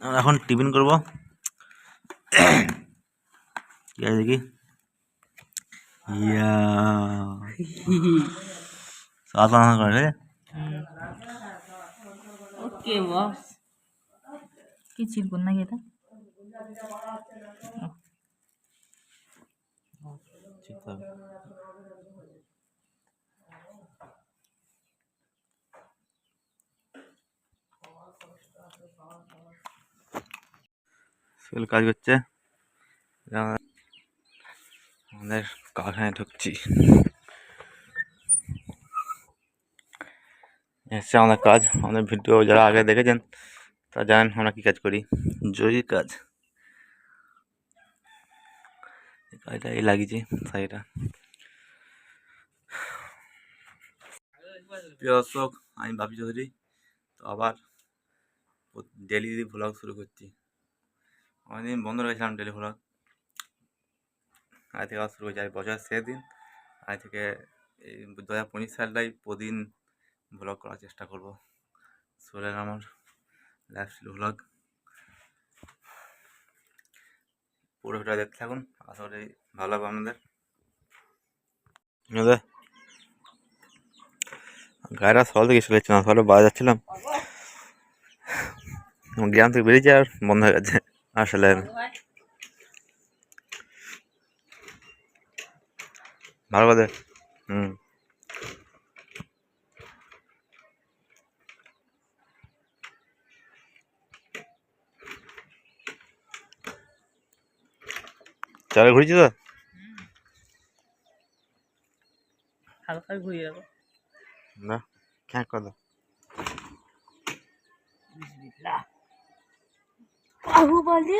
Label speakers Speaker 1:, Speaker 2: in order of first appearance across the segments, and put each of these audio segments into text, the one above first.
Speaker 1: আমরা এখন টিফিন করব। কি আছে দেখি? ইয়া। সাত আনা করে
Speaker 2: ওকে বস। কি চিরকুন নাকি এটা?
Speaker 1: ঠিক আছে সেল কাজ করছে। আমাদের কারখানায় ঢুকছি। এসছে আমাদের কাজ। আমাদের ভিডিও যারা আগে দেখেছেন তা জানেন আমরা কী কাজ করি। জরুরি কাজ। কাজটা এই লাগিয়েছি, সাইডটা। প্রিয় দর্শক, আমি বাপি চৌধুরী। তো আবার ডেলি ভ্লগ শুরু করছি। অনেকদিন বন্ধ রেখেছিলাম ভ্লগ আজ থেকে শুরু হয়ে যায় বছরের শেষ দিন। আজ থেকে এই দু হাজার পঁচিশ সালটাই প্রতিদিন ভ্লগ করার চেষ্টা করব। শোলেন আমার লাইফ স্টাইল ভ্লগ পুরো ভিডিও দেখতে থাকুন, আশা করি ভালো আপনাদের। আপনাদের গায়েরা সকাল থেকে চলে যাচ্ছিলাম সকালে বাজার যাচ্ছিলাম। গ্রাম থেকে বেরিয়েছি আর বন্ধ হয়ে গেছে। আসলে ভালো কথা। হুম। চালে ঘুরেছি তো?
Speaker 2: হালকা ঘুরিয়ে রাখো
Speaker 1: না খ্যাঁ কথা।
Speaker 2: বাহুবলি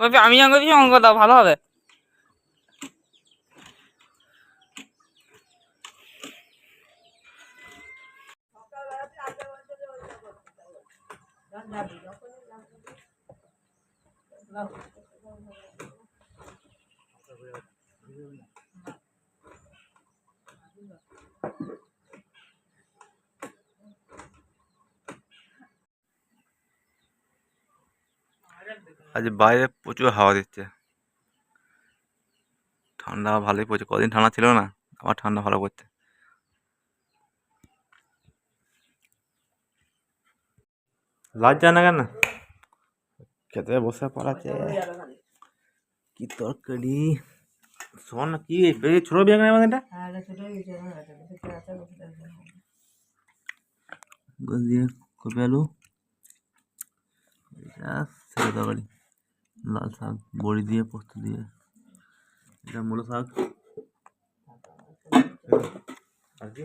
Speaker 2: ওই আমি অঙ্ক দিচ্ছি অঙ্ক দাও ভালো হবে।
Speaker 1: আজ বাইরে প্রচুর হাওয়া দিচ্ছে। ঠান্ডা ভালোই পড়ছে। কদিন ঠান্ডা ছিল না আবার ঠান্ডা ভালো পড়ছে। লাজ যায় না কেন? খেতে বসে পড়াচ্ছে কি তরকারি? শোন না কি ছোট বিয়ে কেন আমাদের এটা দিয়ে কপি আলু তরকারি। লাল শাক বড়ি দিয়ে পোস্ত দিয়ে। এটা মূলো শাক। আর কি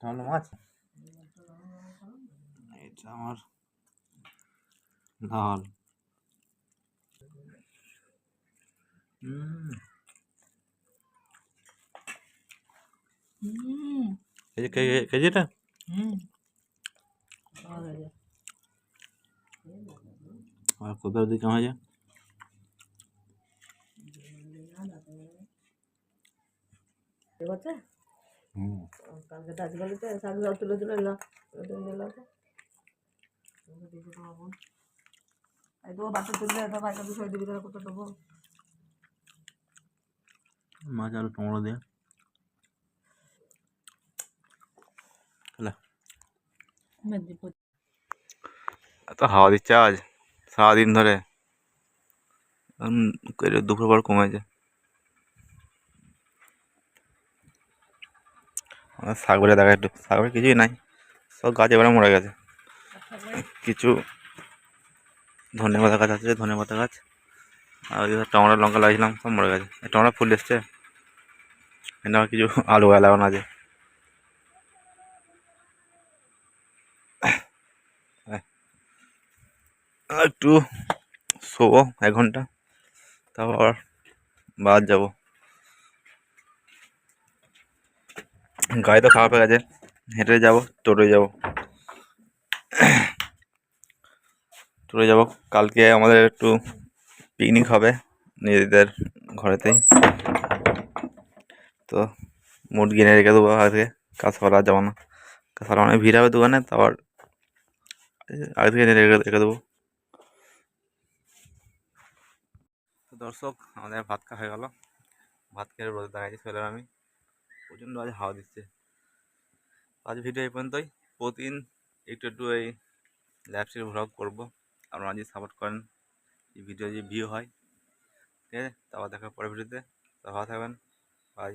Speaker 1: তাহলে মাছ? এটা আমার ডাল। হুম
Speaker 2: হুম
Speaker 1: এই যে কে- কেজি এটা
Speaker 2: হুম
Speaker 1: আর কোথাও দিকে কেমন হয়েছে
Speaker 3: ঠিক আছে
Speaker 1: হুম
Speaker 3: কালকে দার্জিলিংতে শাক জল তুলে তুলে এলাম এই তো বাচ্চা তুললে তো বাচ্চা বিষয় দিবি তাহলে কত দেবো
Speaker 1: মাছ আলু টমেটো দিয়ে। এত হাওয়া দিচ্ছে আজ? সারাদিন ধরে। দুপুর পর কমেছে আমার সাগরে দেখা একটু সাগরে কিছুই নাই, সব গাছ এবারে মরে গেছে। কিছু ধনে পাতা গাছ আছে, ধনে পাতা গাছ। আর ওই যে টমেটো, লঙ্কা লাগিয়েছিলাম, সব মরে গেছে। টমেটো ফুল এসছে। এখানে আমার কিছু আলু গাছ লাগানো আছে। একটু শোবো এক ঘণ্টা, তারপর বাদ যাব। গাড়ি তো খারাপ হয়ে গেছে, হেঁটে যাব, টোটোয় যাব। টোটোয় যাব, কালকে আমাদের একটু পিকনিক হবে নিজেদের ঘরেতেই। তো মুড এনে রেখে দেবো আজকে কাজ আর যাব না। কাজ সকালে অনেক ভিড় হবে দোকানে, তারপর আগে থেকে রেখে রেখে দেবো। তো দর্শক, আমাদের ভাত খাওয়া হয়ে গেল। ভাত খেয়ে রোদে দাঁড়িয়ে চলে আমি। প্রচণ্ড আজ হাওয়া দিচ্ছে। আজ ভিডিও এই পর্যন্তই। প্রতিদিন একটু একটু এই ল্যাপসের ভ্লগ করব। আপনারা যদি সাপোর্ট করেন, এই ভিডিও যদি ভিউ হয়, ঠিক আছে? তারপর দেখার পরে ভিডিওতে তো। ভালো থাকবেন। বাই